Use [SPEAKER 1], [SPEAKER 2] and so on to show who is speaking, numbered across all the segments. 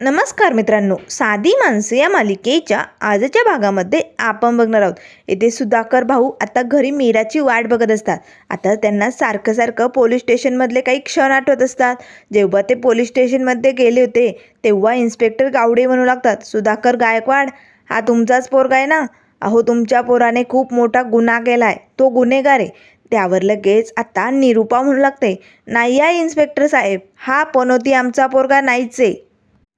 [SPEAKER 1] नमस्कार मित्रांनो साधी माणसं या मालिकेच्या आजच्या भागामध्ये आपण बघणार आहोत. येथे सुधाकर भाऊ आता घरी मीराची वाट बघत असतात. आता त्यांना सारखं सारखं पोलीस स्टेशनमधले काही क्षण आठवत असतात. जेव्हा ते पोलीस स्टेशनमध्ये गेले होते तेव्हा इन्स्पेक्टर गावडे म्हणू लागतात सुधाकर गायकवाड हा तुमचाच पोरगा आहे ना? अहो तुमच्या पोराने खूप मोठा गुन्हा केला आहे तो गुन्हेगार आहे. त्यावर लगेच आता निरूपा म्हणू लागते नाही आहे इन्स्पेक्टर साहेब हा पनोती आमचा पोरगा नाहीच आहे.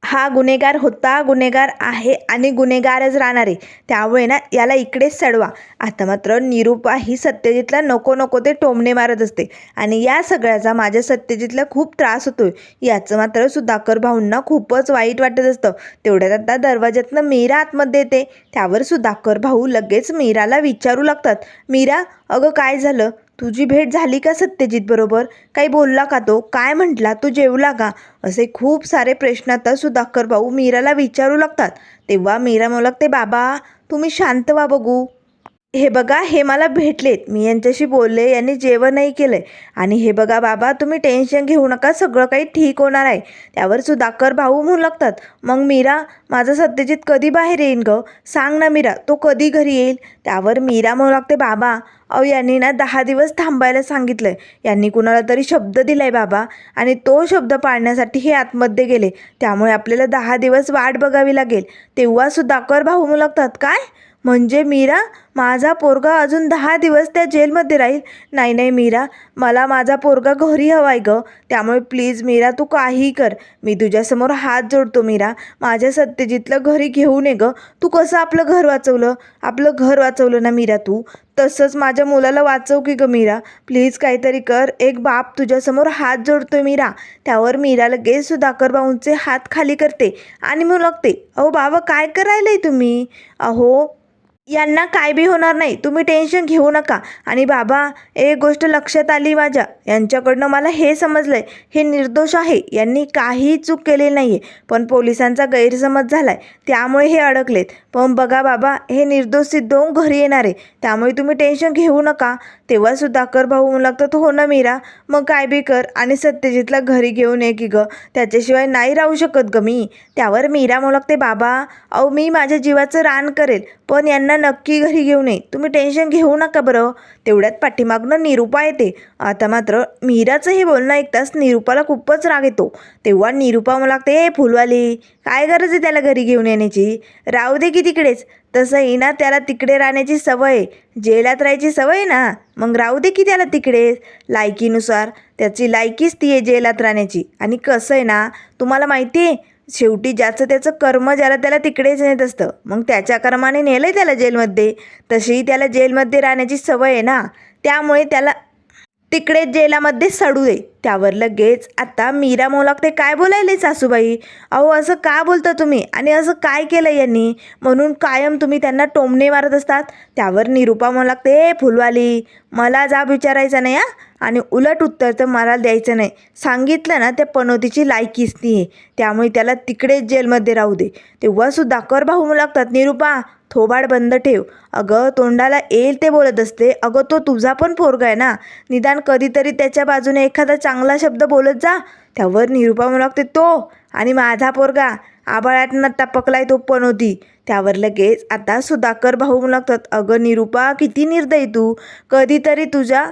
[SPEAKER 1] हा गुन्हेगार होता गुन्हेगार आहे आणि गुन्हेगारच राहणार. आहे त्यामुळे ना याला इकडेच चढवा आता मात्र निरूपा ही सत्यजितला नको नको ते टोमणे मारत असते. आणि या सगळ्याचा माझ्या सत्यजितला खूप त्रास होतोय. याचं मात्र सुधाकर भाऊंना खूपच वाईट वाटत असतं. तेवढ्यात आता दरवाज्यातनं मीरा आतमध्ये येते. त्यावर सुधाकर भाऊ लगेच मीराला विचारू लागतात. मीरा अगं काय झालं? तुझी भेट झाली का सत्यजित बरोबर? काही बोलला का तो? काय म्हटला? तू जेवला का? असे खूप सारे प्रश्न आता सुधाकर भाऊ मीराला विचारू लागतात. तेव्हा मीरा मला लागते बाबा तुम्ही शांत व्हा बघू. हे बघा हे मला भेटलेत. मी यांच्याशी बोलले यांनी जेवणही केलं आहे आणि हे बघा बाबा तुम्ही टेन्शन घेऊ नका सगळं काही ठीक होणार आहे. त्यावर सुधाकर भाऊ म्हणू लागतात. मग मीरा माझा सत्यजित कधी बाहेर येईन ग? सांग ना मीरा तो कधी घरी येईल? त्यावर मीरा म्हणू लागते बाबा अहो यांनी ना दहा दिवस थांबायला सांगितलंय. यांनी कुणाला तरी शब्द दिलाय बाबा. आणि तो शब्द पाळण्यासाठी हे आतमध्ये गेले. त्यामुळे आपल्याला दहा दिवस वाट बघावी लागेल. तेव्हा सुधाकर भाऊ म्हणू लागतात काय? म्हणजे मीरा माझा पोरगा अजून दहा दिवस त्या जेलमध्ये राहील. नाही नाही मीरा मला माझा पोरगा घरी हवाय ग. त्यामुळे प्लीज मीरा तू काहीही कर. मी तुझ्यासमोर हात जोडतो मीरा. माझ्या सत्यजितला घरी घेऊन ये ग. तू कसं आपलं घर वाचवलं? आपलं घर वाचवलं ना मीरा तू? तसंच माझ्या मुलाला वाचव की ग मीरा. प्लीज काहीतरी कर. एक बाप तुझ्यासमोर हात जोडतोय मीरा. त्यावर मीरा लगेच सुधाकर बाऊंचे हात खाली करते आणि मग अहो बाबा काय करायलंय तुम्ही? अहो यांना काय बी होणार नाही. तुम्ही टेन्शन घेऊ नका. आणि बाबा एक गोष्ट लक्षात आली माझ्या. यांच्याकडनं मला हे समजलं आहे हे निर्दोष आहे. यांनी काही चूक केलेली नाही आहे पण पोलिसांचा गैरसमज झाला आहे त्यामुळे हे अडकलेत. पण बघा बाबा हे निर्दोष सिद्ध होऊन घरी येणार आहे. त्यामुळे तुम्ही टेन्शन घेऊ नका. तेव्हा सुधाकर भाऊ म्हणू लागतात हो ना मीरा. मग काय बी कर. आणि सत्यजितला घरी घेऊन ये की ग. त्याच्याशिवाय नाही राहू शकत ग मी. त्यावर मीरा म्हणू लागते बाबा अहो मी माझ्या जीवाचं रान करेल. पण यांना नक्की घरी घेऊन ये तुम्ही टेन्शन घेऊ नका बरं. तेवढ्यात पाठीमागनं निरूपा येते. आता मात्र मीराचं हे बोलणं ऐकताच निरूपाला खूपच राग येतो. तेव्हा निरूपा मला लागते हे फुलवाली काय गरज आहे त्याला घरी घेऊन येण्याची? राहू दे की तिकडेच. तसंही ना त्याला तिकडे राहण्याची सवय. जेलात राहायची सवय आहे ना. मग राहू दे की त्याला तिकडे. लायकीनुसार. त्याची लायकीच ती आहे जेलात राहण्याची. आणि कसं आहे ना तुम्हाला माहिती आहे शेवटी ज्याचं त्याचं कर्म ज्याला त्याला तिकडेच नेत असतं मग त्याच्या कर्माने नेलं आहे त्याला जेलमध्ये. तशीही त्याला जेलमध्ये राहण्याची सवय आहे ना. त्यामुळे त्याला तिकडे जेलामध्ये सडू दे. त्यावर लगेच आता मीरा मोलागते काय बोलायले सासूबाई? अहो असं का बोलता तुम्ही? आणि असं काय केलं यांनी? म्हणून कायम तुम्ही त्यांना टोमणे मारत असतात. त्यावर निरूपा मोलाक ते फुलवाली मला जाब विचारायचा नाही हा? आणि उलट उत्तर तर मला द्यायचं नाही. सांगितलं ना त्या पनोतीची लायकीच नाही आहे. त्यामुळे त्याला तिकडेच जेलमध्ये राहू दे. तेव्हा सुद्धा भाऊ लागतात निरूपा थोबाड बंद ठेव. अगं तोंडाला येईल ते बोलत असते. अगं तो तुझा पण पोरगा आहे ना? निदान कधीतरी त्याच्या बाजूने एखादा चांगला शब्द बोलत जा. त्यावर निरूपा म्हणू लागते तो आणि माझा पोरगा. आबाळातनं टपकलाय तो पण होती त्यावर लगेच आता सुधाकर भाऊ म्हणू लागतात अगं निरूपा किती निर्दयी तू. कधीतरी तुझ्या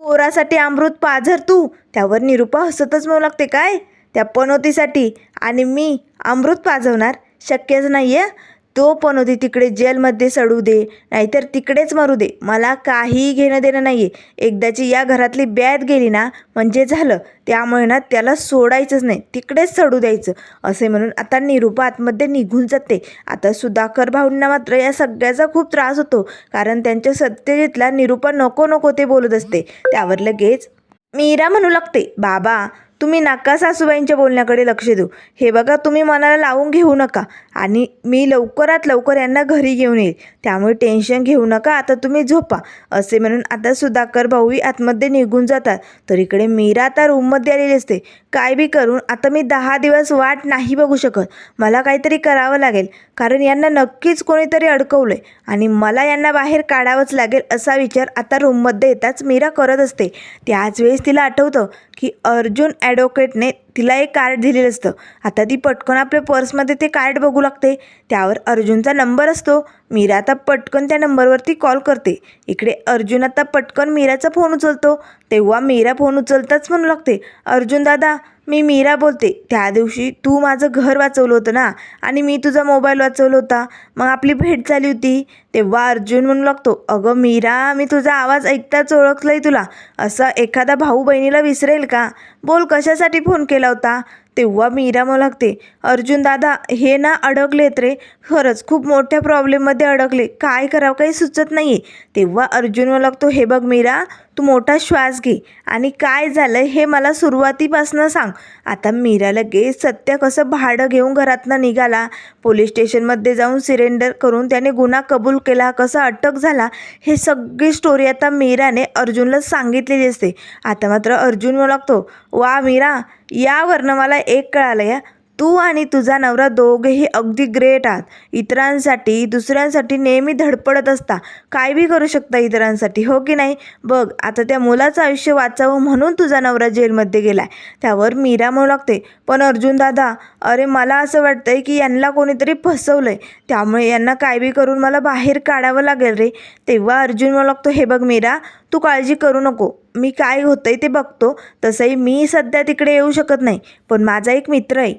[SPEAKER 1] पोरासाठी अमृत पाझर तू. त्यावर निरूपा हसतच म्हणू लागते काय? त्या पनोतीसाठी आणि मी अमृत पाजवणार शक्यच नाही आहे तो पण होती तिकडे जेलमध्ये सडू दे नाहीतर तिकडेच मरू दे. मला काही घेणं देणं नाही आहे एकदाची या घरातली बॅद गेली ना म्हणजे झालं. त्यामुळे ना त्याला सोडायचंच नाही. तिकडेच सडू द्यायचं. असे म्हणून आता निरूपा आतमध्ये निघून जाते. आता सुधाकर भाऊंना मात्र या सगळ्याचा खूप त्रास होतो. कारण त्यांच्या सत्यजितला निरूपा नको नको ते बोलत असते. त्यावर लगेच मीरा म्हणू लागते बाबा तुम्ही नका सासूबाईंच्या बोलण्याकडे लक्ष देऊ. हे बघा तुम्ही मनाला लावून घेऊ नका. आणि मी लवकरात लवकर यांना घरी घेऊन येईल. त्यामुळे टेन्शन घेऊ नका आता तुम्ही झोपा. असे म्हणून आता सुधाकर भाऊही आतमध्ये निघून जातात. तर इकडे मीरा आता रूममध्ये आलेली असते. काय बी करून आता मी दहा दिवस वाट नाही बघू शकत. मला काहीतरी करावं लागेल. कारण यांना नक्कीच कोणीतरी अडकवलं आहे आणि मला यांना बाहेर काढावंच लागेल असा विचार आता रूममध्ये येताच मीरा करत असते. त्याच वेळेस तिला आठवतं की अर्जुन ॲडव्होकेटने तिला एक कार्ड दिलेलं असतं. आता ती पटकन आपल्या पर्समध्ये ते कार्ड बघू लागते. त्यावर अर्जुनचा नंबर असतो. मीरा आता पटकन त्या नंबरवरती कॉल करते. इकडे अर्जुन आता पटकन मीराचा फोन उचलतो. तेव्हा मीरा फोन उचलताच म्हणू लागते अर्जुन दादा मी मीरा बोलते. त्या दिवशी तू माझं घर वाचवलं होतं ना? आणि मी तुझा मोबाईल वाचवला होता. मग आपली भेट झाली होती. तेव्हा अर्जुन म्हणू लागतो अगं मीरा मी तुझा आवाज ऐकताच ओळखलंय तुला. असं एखादा भाऊ बहिणीला विसरेल का? बोल कशासाठी फोन केला होता? तेव्हा मीरा मला लागते अर्जुन दादा हे ना अडकलेत रे. खरंच खूप मोठ्या प्रॉब्लेममध्ये अडकले. काय करावं काही सुचत नाही आहे तेव्हा अर्जुन मला लागतो हे बघ मीरा तू मोठा श्वास घे आणि काय झालं हे मला सुरुवातीपासनं सांग. आता मीरा लगेच सत्य कसं भाडं घेऊन घरातनं निघाला पोलीस स्टेशनमध्ये जाऊन सिलेंडर करून त्याने गुन्हा कबूल केला कसा अटक झाला हे सगळी स्टोरी आता मीराने अर्जुनला सांगितलेली असते. आता मात्र अर्जुन मला लागतो वा मीरा यावरनं मला एक कळालं या. तू आणि तुझा नवरा दोघेही अगदी ग्रेट आहात. इतरांसाठी दुसऱ्यांसाठी नेहमी धडपडत असता. काय बी करू शकता इतरांसाठी हो की नाही? बघ आता त्या मुलाचं आयुष्य वाचावं म्हणून तुझा नवरा जेलमध्ये गेलाय. त्यावर मीरा म्हणू लागते पण अर्जुन दादा अरे मला असं वाटतंय की यांना कोणीतरी फसवलंय. त्यामुळे यांना काय बी करून मला बाहेर काढावं लागेल रे. तेव्हा अर्जुन म्हणू लागतो हे बघ मीरा तू काळजी करू नको. मी काय होतंय ते बघतो. तसंही मी सध्या तिकडे येऊ शकत नाही. पण माझा एक मित्र आहे.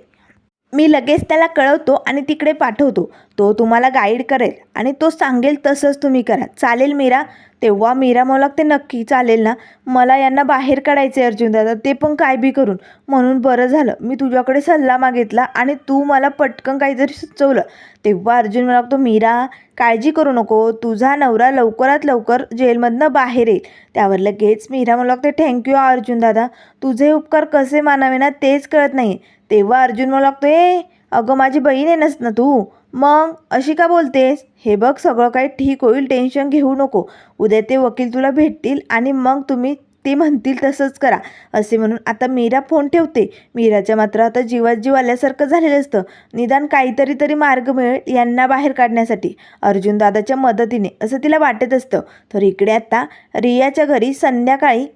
[SPEAKER 1] मी लगेच त्याला कळवतो आणि तिकडे पाठवतो. तो तुम्हाला गाईड करेल आणि तो सांगेल तसंच तुम्ही करा. चालेल मीरा. तेव्हा मीरा मला ते नक्की चालेल ना. मला यांना बाहेर काढायचे अर्जुन दादा. ते पण काय बी करून. म्हणून बरं झालं. मी तुझ्याकडे सल्ला मागितला आणि तू मला पटकन काहीतरी सुचवलं. तेव्हा अर्जुन मला लागतो मीरा काळजी करू नको. तुझा नवरा लवकरात लवकर जेलमधनं बाहेर येईल. त्यावर लगेच मीरा मला लागते थँक्यू अर्जुन दादा. तुझे उपकार कसे मानावे ना तेच कळत नाही तेव्हा अर्जुन मला लागतो ए अगं माझी बहीण आहे नस ना तू? मग? अशी का बोलतेस? हे बघ सगळं काही ठीक होईल टेन्शन घेऊ नको. उद्या ते वकील तुला भेटतील आणि मग तुम्ही ते म्हणतील तसंच करा. असे म्हणून आता मीरा फोन ठेवते. मीराच्या मात्र आता जीवात जीव आल्यासारखं झालेलं असतं. निदान काहीतरी तरी मार्ग मिळेल यांना बाहेर काढण्यासाठी. अर्जुन दादाच्या मदतीने असं तिला वाटत असतं. तर इकडे आता रियाच्या घरी संध्याकाळी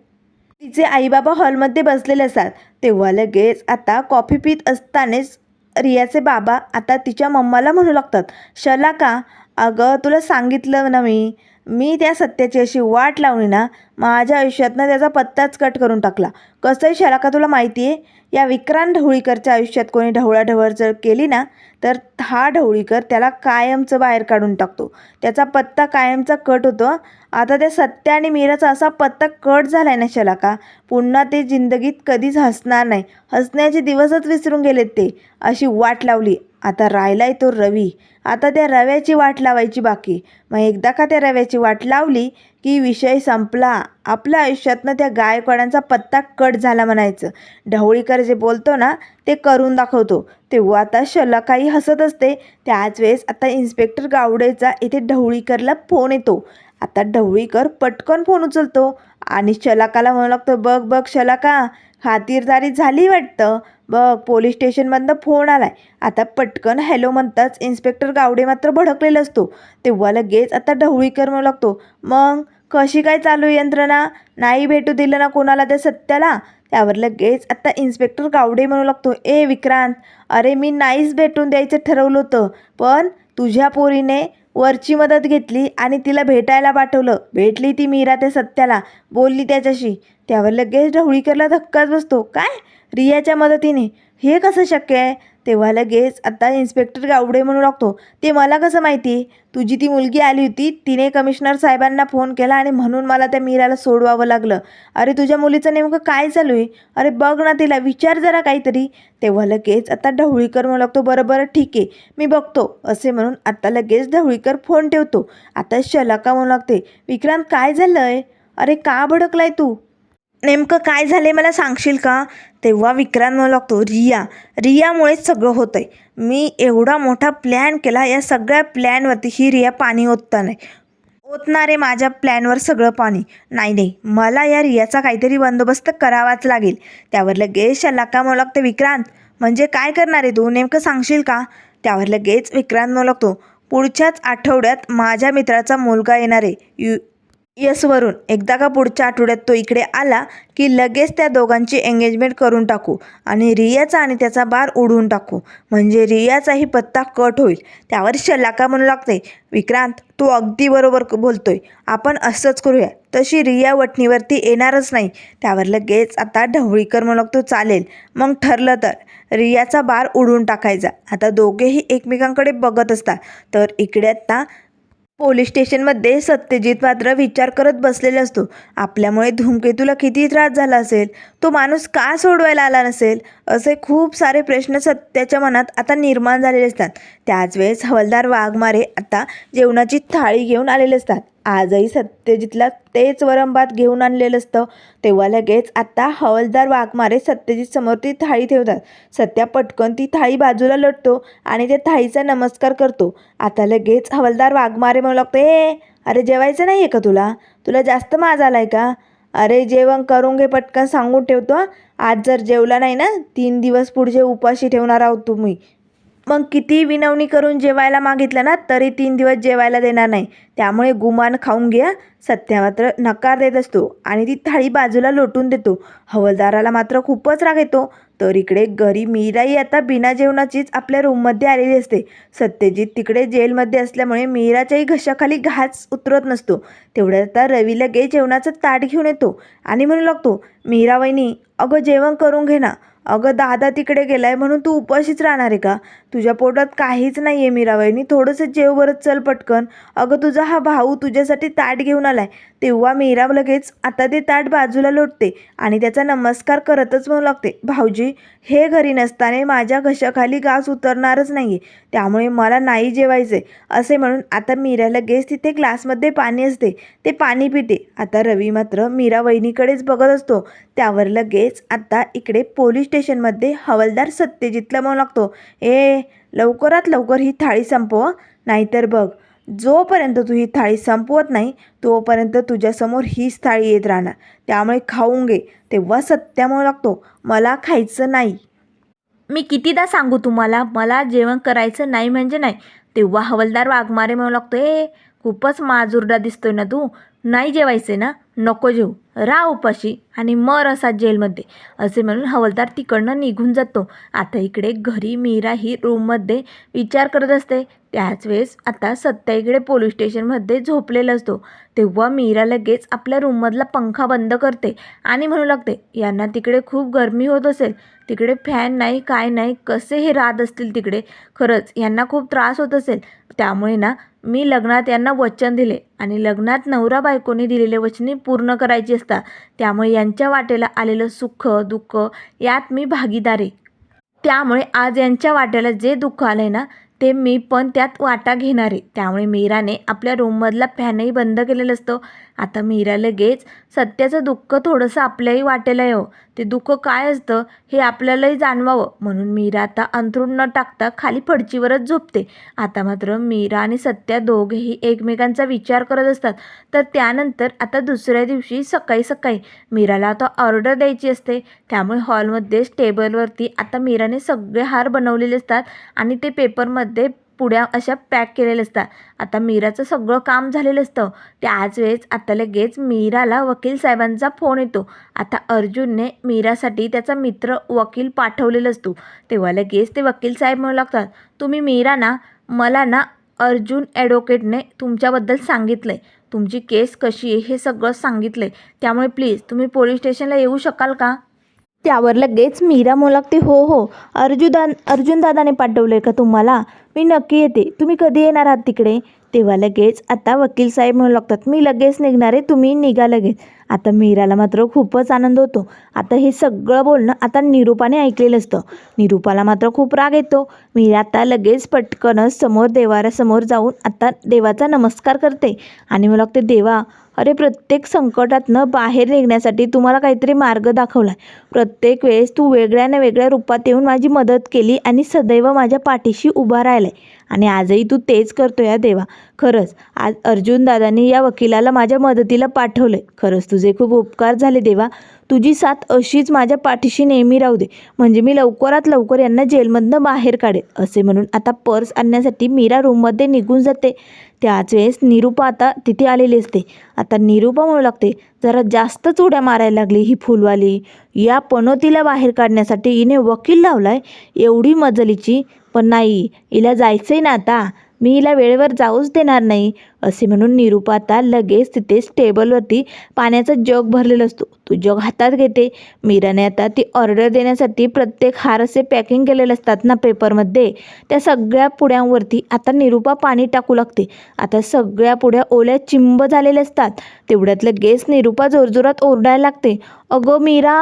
[SPEAKER 1] तिचे आईबाबा हॉलमध्ये बसलेले असतात. तेव्हा लगेच आता कॉफी पित असतानाच रियाचे बाबा आता तिच्या मम्माला म्हणू लागतात. शला का अगं तुला सांगितलं ना मी मी त्या सत्याची अशी वाट लावली ना माझ्या आयुष्यातनं त्याचा पत्ताच कट करून टाकला. कसं आहे शलाका तुला माहिती आहे या विक्रांत ढवळीकरच्या आयुष्यात कोणी ढवळाढवळ जर केली ना तर हा ढवळीकर त्याला कायमचं बाहेर काढून टाकतो. त्याचा पत्ता कायमचा कट होतो आता त्या सत्य आणि मीराचा असा पत्ता कट झाला आहे ना शलाका. पुन्हा ते जिंदगीत कधीच हसणार नाही. हसण्याचे दिवसच विसरून गेलेत ते. अशी वाट लावली. आता राहिलाय तो रवी. आता त्या रव्याची वाट लावायची बाकी. मग एकदा का त्या रव्याची वाट लावली की विषय संपला. आपल्या आयुष्यातनं त्या गायकवाडांचा पत्ता कट झाला म्हणायचं. ढवळीकर जे बोलतो ना ते करून दाखवतो. तेव्हा आता शलाकाही हसत असते. त्याच वेळेस आता इन्स्पेक्टर गावडेचा इथे ढवळीकरला फोन येतो. आता ढवळीकर पटकन फोन उचलतो. आणि शलाकाला म्हणू लागतो बघ बघ शलाका खातीरदारी झाली वाटतं. बघ पोलीस स्टेशनमधनं फोन आलाय. आता पटकन हॅलो म्हणताच इन्स्पेक्टर गावडे मात्र भडकलेला असतो. तेव्हा लगेच आता ढवळीकर म्हणू लागतो मग कशी काय चालू आहे यंत्रणा? नाही भेटू दिलं ना कोणाला त्या सत्याला? त्यावर लगेच आता इन्स्पेक्टर गावडे म्हणू लागतो ए विक्रांत अरे मी नाहीच भेटून द्यायचं ठरवलं होतं पण तुझ्या पोरीने वरची मदत घेतली आणि तिला भेटायला पाठवलं. भेटली ती मीरा त्या सत्याला. बोलली त्याच्याशी. त्यावर लगेच ढवळीकरला धक्काच बसतो. काय? रियाच्या मदतीने. हे कसं शक्य आहे? तेव्हा लगेच आता इन्स्पेक्टर गावडे म्हणू लागतो. ते मला कसं माहिती? तुझी ती मुलगी आली होती तिने कमिशनर साहेबांना फोन केला आणि म्हणून मला त्या मीराला सोडवावं लागलं. अरे तुझ्या मुलीचं नेमकं काय चालू आहे? अरे बघ ना तिला विचार जरा काहीतरी. तेव्हा लगेच आता ढवळीकर म्हणू लागतो बरं बरं ठीक आहे मी बघतो असे म्हणून आता लगेच ढवळीकर फोन ठेवतो. आता शलाका म्हणू लागते विक्रांत काय झालं आहे अरे का भडकलाय तू? नेमकं काय झाले मला सांगशील का? तेव्हा विक्रांत म्हणू लागतो रिया रियामुळेच सगळं होतं आहे मी एवढा मोठा प्लॅन केला या सगळ्या प्लॅनवरती ही रिया पाणी ओतता नाही. ओतणारे माझ्या प्लॅनवर सगळं पाणी. नाही नाही मला या रियाचा काहीतरी बंदोबस्त करावाच लागेल. त्यावर लगेच शलाका म्हणू लागते विक्रांत. म्हणजे काय करणार आहे तू? नेमकं सांगशील का? त्यावर लगेच विक्रांत म्हणू लागतो पुढच्याच आठवड्यात माझ्या मित्राचा मुलगा येणार आहे. यू यसवरून एकदा का पुढच्या आठवड्यात तो इकडे आला की लगेच त्या दोघांची एंगेजमेंट करून टाकू आणि रियाचा आणि त्याचा बार उडवून टाकू. म्हणजे रियाचाही पत्ता कट होईल. त्यावर शलाका म्हणू लागते विक्रांत तू अगदी बरोबर बोलतोय. आपण असंच करूया. तशी रिया वटणीवरती येणारच नाही. त्यावर लगेच आता ढवळीकर म्हणू लागतो चालेल. मग ठरलं तर रियाचा बार उडून टाकायचा. आता दोघेही एकमेकांकडे बघत असतात. तर इकडे आता पोलीस स्टेशनमध्ये सत्यजित मात्र विचार करत बसलेला असतो. आपल्यामुळे धूमकेतूला किती त्रास झाला असेल? तो माणूस का सोडवायला आला नसेल? असे खूप सारे प्रश्न सत्याच्या मनात आता निर्माण झालेले असतात. त्याच वेळेस वाघमारे आता जेवणाची थाळी घेऊन आलेले असतात. आजही सत्यजितला तेच वरंबात घेऊन आणलेलं असतं. तेव्हा लगेच आता हवालदार वाघमारे सत्यजित समोर ती थाळी ठेवतात. सत्या पटकन ती थाळी बाजूला लटतो आणि त्या थाळीचा नमस्कार करतो. आता लगेच हवलदार वाघमारे म्हणू लागतो ए अरे जेवायचं नाही आहे का तुला? तुला जास्त माज आला आहे का? अरे जेवण करून घे पटकन सांगून ठेवतो आज जर जेवला नाही ना तीन दिवस पुढचे उपाशी ठेवणार आहोत तुम्ही. मग किती विनवणी करून जेवायला मागितलं ना तरी तीन दिवस जेवायला देणार नाही. त्यामुळे गुमान खाऊन घ्या सत्या मात्र नकार देत असतो आणि ती थाळी बाजूला लोटून देतो. हवालदाराला मात्र खूपच राग येतो. तर इकडे घरी मीराही आता बिना जेवणाचीच आपल्या रूममध्ये आलेली असते. सत्यजित तिकडे जेलमध्ये असल्यामुळे मीराच्याही घशाखाली घास उतरत नसतो. तेवढ्यात आता रवी लगेच जेवणाचं ताट घेऊन येतो आणि म्हणू लागतो मीरा वहिनी अगं जेवण करून घे ना. अगं दादा तिकडे गेलाय म्हणून तू उपाशीच राहणार आहे का? तुझ्या पोटात काहीच नाही आहे मीराबाईनी. थोडंसं जेव बरं चल पटकन. अगं तुझा हा भाऊ तुझ्यासाठी ताट घेऊन आलाय. तेव्हा मीरा लगेच आता ते ताट बाजूला लोटते आणि त्याचा नमस्कार करतच म्हणू लागते. भाऊजी हे घरी नसताना माझ्या घशाखाली घास उतरणारच नाही आहे त्यामुळे मला नाही जेवायचं असे म्हणून आता मीरा लगेच तिथे ग्लासमध्ये पाणी असते. ते पाणी पिते. आता रवी मात्र मीरा वहिनीकडेच बघत असतो. त्यावर लगेच आता इकडे पोलीस स्टेशनमध्ये हवालदार सत्यजितला म्हणू लागतो. ए लवकरात लवकर ही थाळी संपव नाहीतर बघ जोपर्यंत तू ही थाळी संपवत नाही तोपर्यंत तुझ्यासमोर हीच थाळी येत राहणार. त्यामुळे खाऊन घे तेव्हा सत्या म्हणू लागतो मला खायचं नाही. मी कितीदा सांगू तुम्हाला मला जेवण करायचं नाही म्हणजे नाही. तेव्हा हवलदार वाघमारे म्हणू लागतो ए खूपच माजुरडा दिसतोय ना तू नाही जेवायचे ना नको जेवू. राव उपाशी आणि मर असा जेलमध्ये. असे म्हणून हवलदार तिकडनं निघून जातो. आता इकडे घरी मीरा ही रूममध्ये विचार करत असते. त्याच वेळेस आता सत्या इकडे पोलीस स्टेशनमध्ये झोपलेला असतो. तेव्हा मीरा लगेच आपल्या रूममधला पंखा बंद करते आणि म्हणू लागते यांना तिकडे खूप गरमी होत असेल. तिकडे फॅन नाही काय नाही कसे हे राहत असतील तिकडे? खरंच यांना खूप त्रास होत असेल. त्यामुळे ना मी लग्नात यांना वचन दिले आणि लग्नात नवरा बायकोनी दिलेले वचने पूर्ण करायची असतात त्यामुळे यांच्या वाटेला आलेलं सुख दुःख यात मी भागीदार. आहे त्यामुळे आज यांच्या वाट्याला जे दुःख आलं आहे ना ते मी पण त्यात वाटा घेणार. आहे त्यामुळे मीराने आपल्या रूममधला फॅनही बंद केलेलं असतं. आता मीरा लगेच सत्याचं दुःख थोडंसं आपल्याही वाटेला यावं. ते दुःख काय असतं हे आपल्यालाही जाणवावं. म्हणून मीरा आता अंथरूण न टाकता खाली फडचीवरच झोपते. आता मात्र मीरा आणि सत्या दोघेही एकमेकांचा विचार करत असतात. तर त्यानंतर आता दुसऱ्या दिवशी सकाळी सकाळी मीराला आता ऑर्डर द्यायची असते. त्यामुळे हॉलमध्येच टेबलवरती आता मीराने सगळे हार बनवलेले असतात आणि ते पेपरमध्ये पुड्या अशा पॅक केलेल्या असतात. आता मीराचं सगळं काम झालेलं असतं. त्याच वेळेस आता लगेच मीराला वकील साहेबांचा फोन येतो. आता अर्जुनने मीरासाठी त्याचा मित्र वकील पाठवलेला असतो. तेव्हा लगेच ते वकील साहेब म्हणू लागतात तुम्ही मीरा ना मला ना अर्जुन ॲडव्होकेटने तुमच्याबद्दल सांगितलं आहे तुमची केस कशी आहे हे सगळं सांगितलं आहे त्यामुळे प्लीज तुम्ही पोलीस स्टेशनला येऊ शकाल का? त्यावर लगेच मीरा मुलागते हो हो अर्जुदा अर्जुन दादाने पाठवलं आहे का तुम्हाला? मी नक्की येते. तुम्ही कधी येणार आहात तिकडे? तेव्हा लगेच आता वकील साहेब म्हणू लागतात मी लगेच निघणार आहे तुम्ही निघा लगेच. आता मीराला मात्र खूपच आनंद होतो. आता हे सगळं बोलणं आता निरूपाने ऐकलेलं असतं. निरूपाला मात्र खूप राग येतो. मीरा आता लगेच पटकनच समोर देवाऱ्यासमोर जाऊन आता देवाचा नमस्कार करते. आणि मला लागते देवा अरे प्रत्येक संकटातनं बाहेर निघण्यासाठी तुम्हाला काहीतरी मार्ग दाखवला प्रत्येक वेळेस तू वेगळ्या ना वेगळ्या रूपात येऊन माझी मदत केली आणि सदैव माझ्या पाठीशी उभा राहिलाय. आणि आजही तू तेच करतो या देवा. खरंच आज अर्जुनदादांनी या वकिलाला माझ्या मदतीला पाठवलंय. खरंच तुझे खूप उपकार झाले देवा. तुझी साथ अशीच माझ्या पाठीशी नेहमी राहू दे. म्हणजे मी लवकरात लवकर यांना जेलमधनं बाहेर काढेल असे म्हणून आता पर्स आणण्यासाठी मीरा रूममध्ये निघून जाते. त्याच वेळेस निरूपा आता तिथे आलेली असते. आता निरूपा म्हणू लागते जरा जास्तच उड्या मारायला लागली ही फुलवाली. या पनोतीला बाहेर काढण्यासाठी हिने वकील लावलाय. एवढी मजलीची. पण नाही हिला जायचंय ना आता. मी हिला वेळेवर जाऊच देणार नाही असे म्हणून निरुपाता आता लगेच तिथेच टेबलवरती पाण्याचा जग भरलेला असतो. तो जग हातात घेते. मीराने आता ती ऑर्डर देण्यासाठी प्रत्येक हार असे पॅकिंग केलेले असतात ना पेपरमध्ये. त्या सगळ्या पुड्यांवरती आता निरुपा पाणी टाकू लागते. आता सगळ्या पुड्या ओल्या चिंब झालेल्या असतात. तेवढ्यात लगेच निरुपा जोरजोरात ओरडायला लागते. अगं मीरा!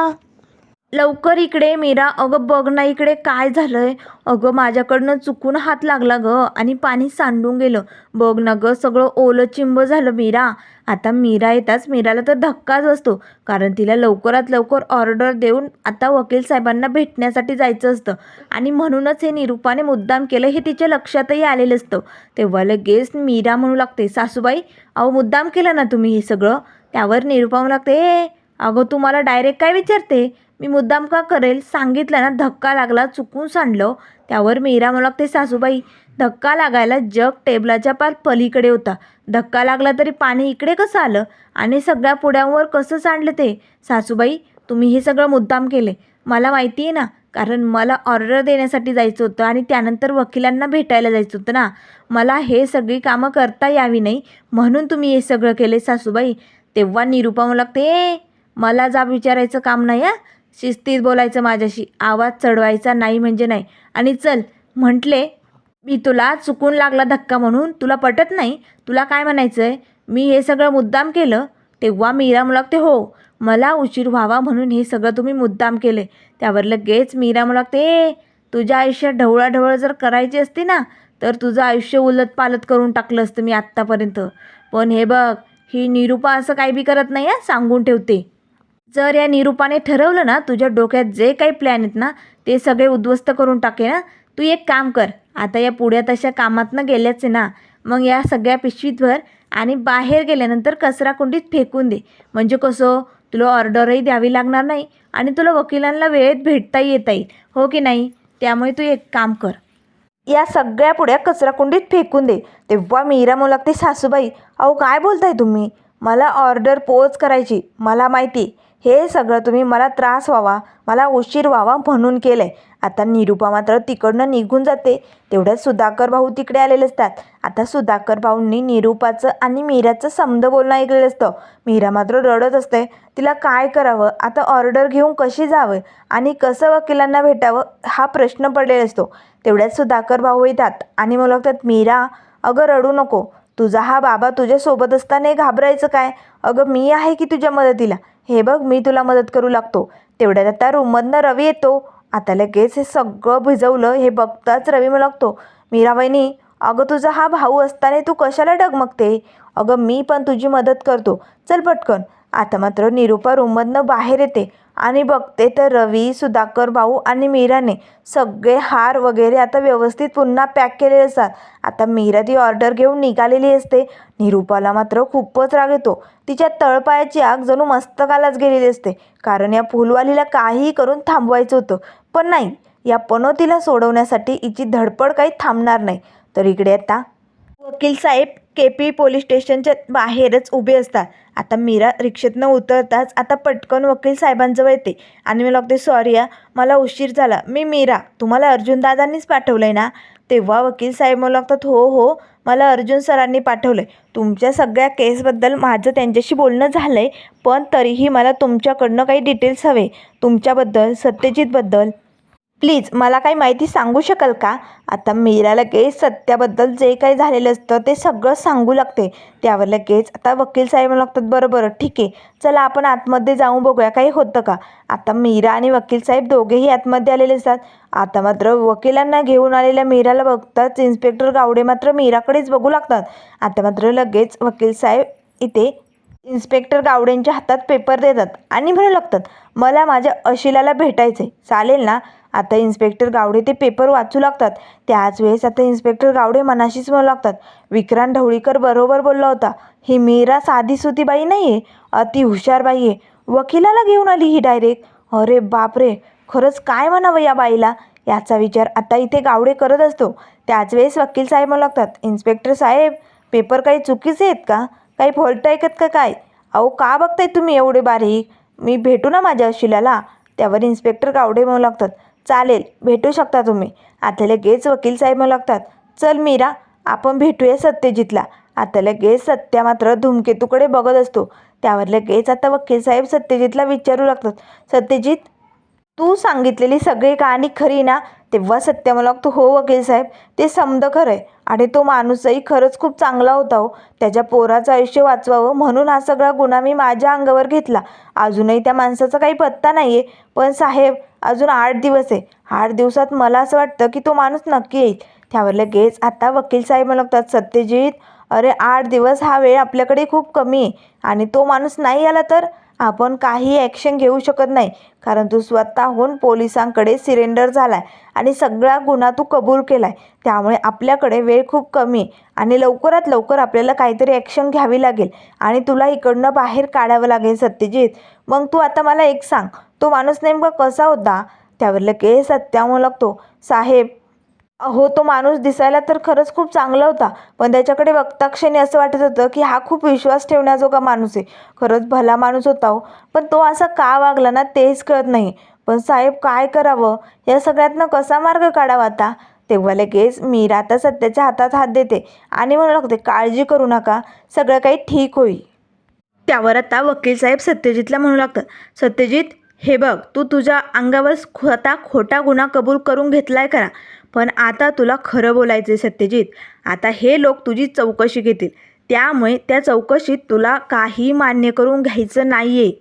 [SPEAKER 1] लवकर इकडे मीरा अगं बघ ना इकडे काय झालंय. अगं माझ्याकडनं चुकून हात लागला ग आणि पाणी सांडून गेलं. बघ ना ग सगळं ओलं चिंब झालं मीरा. आता मीरा येताच मीराला तर धक्काच असतो. कारण तिला लवकरात लवकर ऑर्डर देऊन आता वकील साहेबांना भेटण्यासाठी जायचं असतं. आणि म्हणूनच हे निरूपाने मुद्दाम केलं हे तिच्या लक्षातही आलेलं असतं. तेव्हा लगेच मीरा म्हणू लागते सासूबाई अहो मुद्दाम केलं ना तुम्ही हे सगळं? त्यावर निरूपा म्हणू लागते ए अगं तुम्हाला डायरेक्ट काय विचारते? मी मुद्दाम का करेल? सांगितलं ना धक्का लागला चुकून सांडलं. त्यावर मीरा म्हणू लागते सासूबाई धक्का लागायला जग टेबलाच्या पार पलीकडे होता. धक्का लागला तरी पाणी इकडे कसं आलं? आणि सगळ्या पुड्यांवर कसं सांडलं ते? सासूबाई तुम्ही हे सगळं मुद्दाम केले. मला माहिती आहे ना कारण मला ऑर्डर देण्यासाठी जायचं होतं आणि त्यानंतर वकिलांना भेटायला जायचं होतं ना. मला हे सगळी कामं करता यावी नाही म्हणून तुम्ही हे सगळं केले सासूबाई. तेव्हा निरूपा म्हणू लागते मला जा विचारायचं काम नाही हा? शिस्तीत बोलायचं माझ्याशी. आवाज चढवायचा नाही म्हणजे नाही. आणि चल म्हटले मी तुला चुकून लागला धक्का म्हणून. तुला पटत नाही? तुला काय म्हणायचं आहे मी हे सगळं मुद्दाम केलं? तेव्हा मीरा मुलागते हो. मला उशीर व्हावा म्हणून हे सगळं तुम्ही मुद्दाम केले. त्यावर लगेच मीरा मुलागते "ए, तुझ्या आयुष्यात ढवळाढवळ जर करायची असती ना तर तुझं आयुष्य उलट पालत करून टाकलं असतं मी आत्तापर्यंत. पण हे बघ ही निरूपा असं काही बी करत नाही आहे सांगून ठेवते. जर या निरूपाने ठरवलं ना तुझ्या डोक्यात जे काही प्लॅन आहेत ना ते सगळे उद्ध्वस्त करून टाके ना. तू एक काम कर आता या पुढ्या तशा कामातनं गेल्याच आहे ना मग या सगळ्या पिशवीत भर आणि बाहेर गेल्यानंतर कचरा कुंडीत फेकून दे. म्हणजे कसं तुला ऑर्डरही द्यावी लागणार नाही आणि तुला वकिलांना वेळेत भेटताही येता येईल. हो की नाही? त्यामुळे तू एक काम कर. या सगळ्या पुढ्या कचराकुंडीत फेकून दे. तेव्हा मीरा म्हणू लागते सासूबाई अहो काय बोलताय तुम्ही? मला ऑर्डर पोच करायची. मला माहिती हे सगळं तुम्ही मला त्रास व्हावा मला उशीर व्हावा म्हणून केलं आहे आता निरूपा मात्र तिकडनं निघून जाते. तेवढ्यात सुधाकर भाऊ तिकडे आलेले असतात. आता सुधाकर भाऊंनी निरूपाचं आणि मीराचं समद बोलणं ऐकलेलं असतं. मीरा मात्र रडत असते. तिला काय करावं? आता ऑर्डर घेऊन कशी जावं? आणि कसं वकिलांना भेटावं? हा प्रश्न पडलेला असतो. तेवढ्यात सुधाकर भाऊ येतात आणि मला लागतात मीरा अगं रडू नको. तुझा हा बाबा तुझ्यासोबत असताना घाबरायचं काय? अगं मी आहे की तुझ्या मदतीला? हे बघ मी तुला मदत करू लागतो. तेवढ्यात आता रूममधनं रवी येतो. आता लगेच हे सगळं भिजवलं हे बघताच रवी मला लागतो मीरा अगं तुझा हा भाऊ असताना तू कशाला डगमगते? अगं मी पण तुझी मदत करतो. चल पटकन आता मात्र निरुपा रूममधनं बाहेर येते आणि बघते तर रवी सुधाकर भाऊ आणि मीराने सगळे हार वगैरे आता व्यवस्थित पुन्हा पॅक केलेले असतात. आता मीरा ती ऑर्डर घेऊन निघालेली असते. निरुपाला मात्र खूपच राग येतो. तिच्या तळपायाची आग जणू मस्तकालाच गेलेली असते. कारण या फुलवालीला काहीही करून थांबवायचं होतं. पण नाही या पनोतीला सोडवण्यासाठी हिची धडपड काही थांबणार नाही. तर इकडे आता वकील साहेब के पी पोलीस स्टेशनच्या बाहेरच उभे असतात. आता मीरा रिक्षेतनं उतरताच आता पटकन वकील साहेबांजवळ येते. आणि मी लागते सॉरी या मला उशीर झाला. मी मीरा तुम्हाला अर्जुन दादांनीच पाठवलं आहे ना? तेव्हा वकील साहेब मला लागतात हो हो मला अर्जुन सरांनी पाठवलं आहे तुमच्या सगळ्या केसबद्दल माझं त्यांच्याशी बोलणं झालं आहे पण तरीही मला तुमच्याकडनं काही डिटेल्स हवे. तुमच्याबद्दल सत्यजितबद्दल प्लीज मला काही माहिती सांगू शकाल का? आता मीरा लगेच सत्याबद्दल जे काही झालेलं असतं ते सगळं सांगू लागते. त्यावर लगेच आता वकील साहेब लागतात बरं बरं ठीक आहे. चला आपण आतमध्ये जाऊन बघूया काही होतं का? आता मीरा आणि वकील साहेब दोघेही आतमध्ये आलेले असतात. आता मात्र वकिलांना घेऊन आलेल्या मीराला बघताच इन्स्पेक्टर गावडे मात्र मीराकडेच बघू लागतात. आता मात्र लगेच वकील साहेब इथे इन्स्पेक्टर गावडेंच्या हातात पेपर देतात आणि म्हणू लागतात मला माझ्या अशिलाला भेटायचं आहे चालेल ना? आता इन्स्पेक्टर गावडे ते पेपर वाचू लागतात. त्याच वेळेस आता इन्स्पेक्टर गावडे मनाशीच म्हणू लागतात. विक्रांत ढवळीकर बरोबर बोलला होता. ही मीरा साधी सुतीबाई नाही आहे अति हुशार बाई आहे. वकिलाला घेऊन आली ही डायरेक्ट. अरे बापरे! खरंच काय म्हणावं या बाईला? याचा विचार आता इथे गावडे करत असतो. त्याच वेळेस वकील साहेब म्हणू लागतात. इन्स्पेक्टर साहेब पेपर काही चुकीचे आहेत का? काही फॉल्ट ऐकत का काय? अहो का बघताय तुम्ही एवढे बारीक? मी भेटू ना माझ्या शिलाला? त्यावर इन्स्पेक्टर गावडे म्हणू लागतात. चालेल भेटू शकता तुम्ही. आता लगेच वकील साहेब म्हणू लागतात. चल मीरा आपण भेटूया सत्यजितला. आता लगेच सत्या मात्र धूमकेतूकडे बघत असतो. त्यावर लगेच आता वकील साहेब सत्यजितला विचारू लागतात. सत्यजित तू सांगितलेली सगळी कहाणी खरी ना? तेव्हा सत्य मला वाटतं हो वकील साहेब. ते समद खरं आहे आणि तो माणूसही खरंच खूप चांगला होता हो. त्याच्या पोराचं आयुष्य वाचवावं म्हणून हा सगळा गुन्हा मी माझ्या अंगावर घेतला. अजूनही त्या माणसाचा काही पत्ता नाही आहे पण साहेब अजून आठ दिवस आहे. आठ दिवसात मला असं वाटतं की तो माणूस नक्की येईल. त्यावर लगेच आता वकील साहेब मला लागतात सत्यजित अरे आठ दिवस हा वेळ आपल्याकडे खूप कमी आहे. आणि तो माणूस नाही आला तर? आपण काही ॲक्शन घेऊ शकत नाही. कारण तू स्वतःहून पोलिसांकडे सिलेंडर झाला आहे आणि सगळा गुन्हा तू कबूल केला आहे त्यामुळे आपल्याकडे वेळ खूप कमी आहे आणि लवकरात लवकर आपल्याला काहीतरी ॲक्शन घ्यावी लागेल आणि तुला इकडनं बाहेर काढावं लागेल सत्यजित. मग तू आता मला एक सांग तो माणूस नेमका कसा होता? त्यावर लगेच सत्या तो लागतो. साहेब अहो तो माणूस दिसायला तर खरंच खूप चांगला होता. पण त्याच्याकडे बघताक्षणी असं वाटत होतं की हा खूप विश्वास ठेवण्याजोगा माणूस आहे. खरंच भला माणूस होता हो. पण तो असा का वागला ना तेच कळत नाही. पण साहेब काय करावं? या सगळ्यातनं कसा मार्ग काढावा आता? तेव्हा लगेच मी राता सत्याच्या हातात हात देते आणि म्हणू लागते काळजी करू नका. सगळं काही ठीक होईल. त्यावर आता वकील साहेब सत्यजितला म्हणू लागतात सत्यजित हे बघ तू तुझ्या अंगावर स्वतः खोटा गुन्हा कबूल करून घेतलाय करा पण आता तुला खरं बोलायचं आहे सत्यजित. आता हे लोक तुझी चौकशी घेतील. त्यामुळे त्या चौकशीत तुला काही मान्य करून घ्यायचं नाही आहे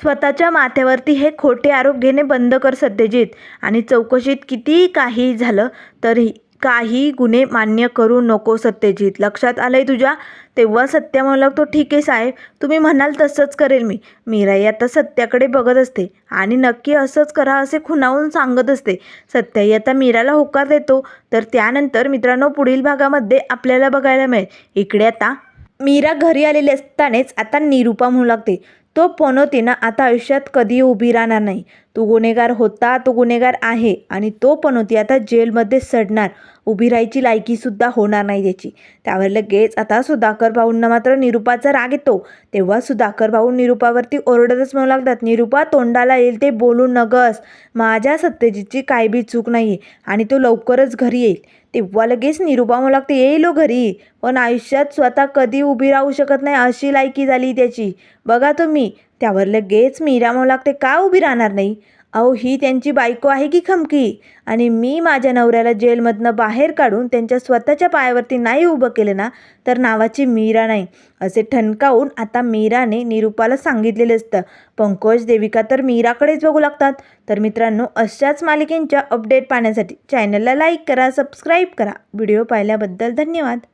[SPEAKER 1] स्वतःच्या माथ्यावरती हे खोटे आरोप घेणे बंद कर सत्यजित. आणि चौकशीत कितीही काही झालं तरी काही गुन्हे मान्य करू नको सत्यजित. लक्षात आलंय तुझ्या? तेव्हा सत्या म्हणलं तो ठीक आहे साहेब तुम्ही म्हणाल तसंच करेल मी. मीराई आता सत्याकडे बघत असते आणि नक्की असंच करा असे खुणावून सांगत असते. सत्याही आता मीराला होकार देतो तर त्यानंतर मित्रांनो पुढील भागामध्ये आपल्याला बघायला मिळेल. इकडे आता मीरा घरी आलेली असतानाच आता निरूपा म्हणू लागते. तो पनोतीनं आता आयुष्यात कधी उभी राहणार नाही. तो गुन्हेगार होता तो गुन्हेगार आहे आणि तो पण होती. आता जेलमध्ये सडणार. उभी राहायची लायकीसुद्धा होणार नाही त्याची. त्यावर लगेच आता सुधाकर भाऊंना मात्र निरूपाचा राग येतो. तेव्हा सुधाकर भाऊ निरूपावरती ओरडतच म्हणू लागतात निरूपा तोंडाला येईल ते बोलू नगस. माझ्या सत्यजितची काय बी चूक नाही आहे आणि तो लवकरच घरी येईल. तेव्हा लगेच निरूपा म्हणू लागते येईल हो घरी पण आयुष्यात स्वतः कधी उभी राहू शकत नाही अशी लायकी झाली त्याची. बघा तुम्ही त्यावर लगेच मीरा म्हणू लागते का उभी राहणार नाही? अहो ही त्यांची बायको आहे की खमकी? आणि मी माझ्या नवऱ्याला जेलमधनं बाहेर काढून त्यांच्या स्वतःच्या पायावरती नाही उभं केलं ना तर नावाची मीरा नाही. असे ठणकावून आता मीराने निरूपाला सांगितलेलं असतं पंकज देविका तर मीराकडेच बघू लागतात. तर मित्रांनो अशाच मालिकेंच्या अपडेट पाहण्यासाठी चॅनलला लाईक करा सबस्क्राईब करा. व्हिडिओ पाहिल्याबद्दल धन्यवाद.